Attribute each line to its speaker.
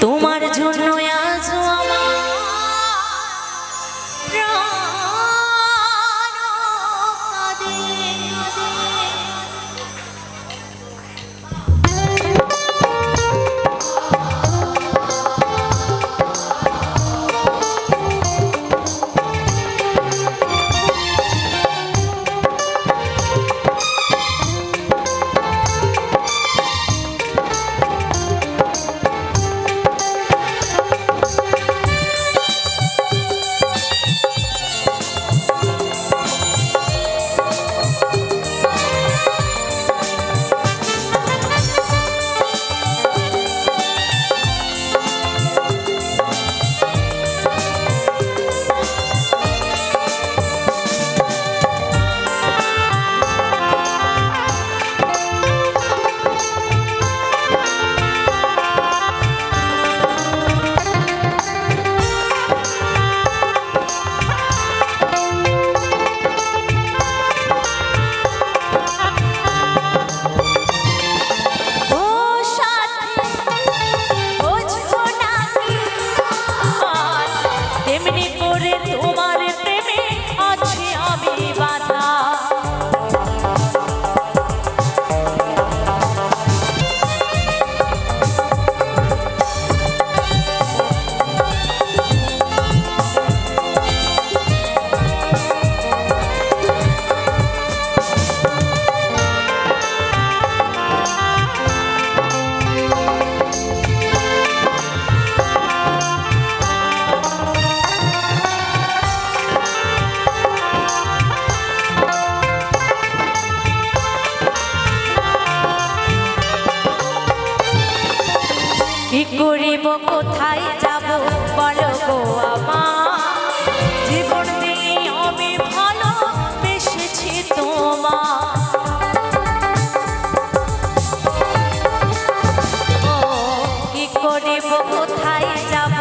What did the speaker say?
Speaker 1: তোমার জন্য দিব কোথায় যাব বলো গো আমার? জীবন দিয়ে আমি ভালো বেসেছি কোথায় যাব